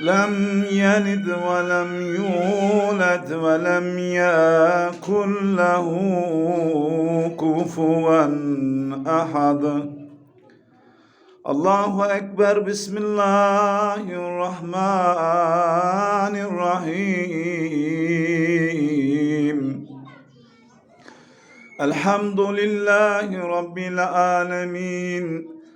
لم يلد ولم يولد ولم يكن له كفوا أحد. الله أكبر. بسم الله الرحمن الرحيم. الحمد لله رب العالمين.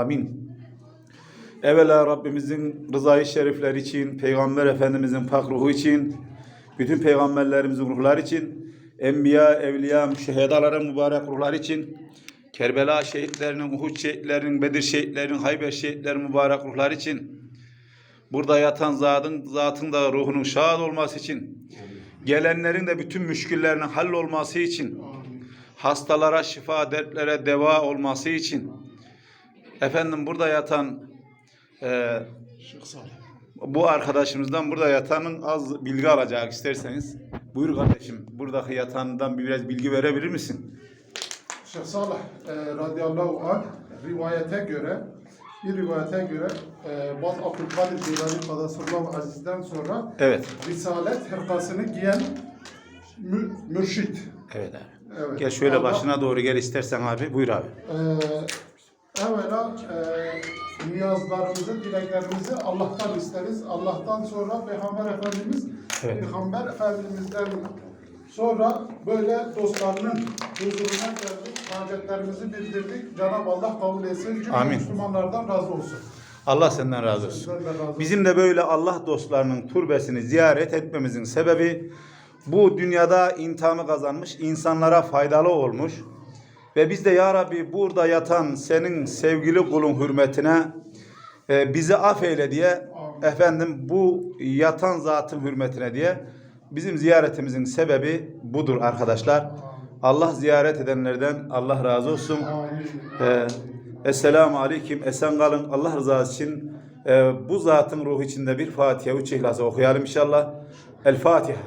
Amin. Evvela Rabbimizin rızayı şerifleri için, Peygamber Efendimizin pak ruhu için, bütün peygamberlerimizin ruhları için, enbiya, evliya, müşehedaların mübarek ruhları için, Kerbela şehitlerinin, Uhud şehitlerinin, Bedir şehitlerinin, Hayber şehitlerinin mübarek ruhları için, burada yatan zatın, zatın da ruhunun şad olması için, gelenlerin de bütün müşküllerinin hallolması için, hastalara şifa, dertlere deva olması için, efendim burada yatan e, bu arkadaşımızdan burada yatanın az bilgi alacak isterseniz. Buyur kardeşim, buradaki yatandan biraz bilgi verebilir misin? Şeyh Salih e, radıyallahu anh rivayete göre bir rivayete göre e, Baz Abdülkadir Geylani Kadasırullah Aziz'den sonra Evet. Risalet hırkasını giyen mü, mürşit. Evet abi. Evet. Gel şöyle Allah- başına doğru gel istersen abi. Buyur abi. E, evvela e, niyazlarımızı, dileklerimizi Allah'tan isteriz. Allah'tan sonra Peygamber Efendimiz, Evet. Peygamber Efendimiz'den sonra böyle dostlarının huzuruna geldik, hacetlerimizi bildirdik. Cenab-ı Allah kabul etsin. Cümle Amin. Müslümanlardan razı olsun. Allah senden razı olsun. Bizim de böyle Allah dostlarının türbesini ziyaret etmemizin sebebi bu dünyada intihamı kazanmış, insanlara faydalı olmuş. Ve biz de ya Rabbi burada yatan senin sevgili kulun hürmetine e, bizi affeyle diye efendim bu yatan zatın hürmetine diye bizim ziyaretimizin sebebi budur arkadaşlar. Allah ziyaret edenlerden Allah razı olsun. Ee, Esselamu Aleyküm. Esen kalın. Allah rızası için e, bu zatın ruhu içinde bir Fatiha, üç İhlas'ı okuyalım inşallah. El Fatiha.